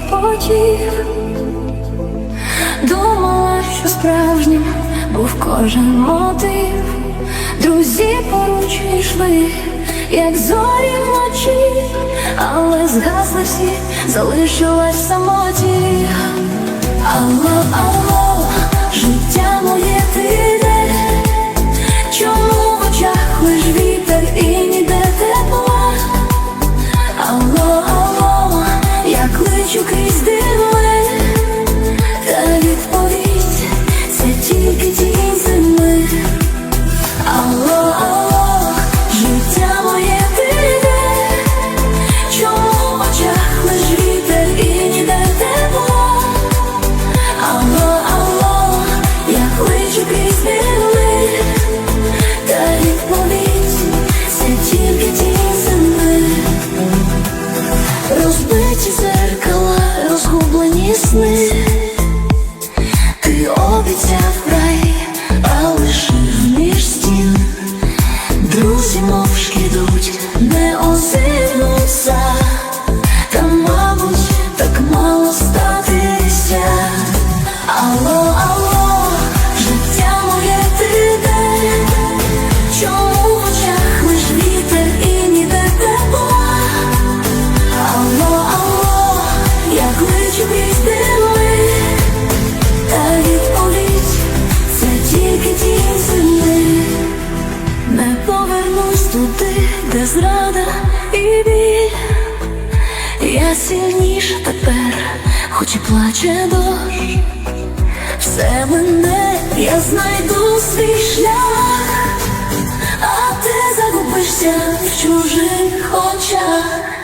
хотів, думала, що справжнім був кожен мотив, друзі поруч йшли, як зорі вночі, але згасли всі, залишилась самоті. Розгублені сни Ти обіцяв рай, а лишив між стін. Друзі мовчки йдуть, не озирнуться туди, де зрада і біль. Я сильніша тепер, хоч і плаче дощ. Все мене, я знайду свій шлях, а ти загубишся в чужих очах.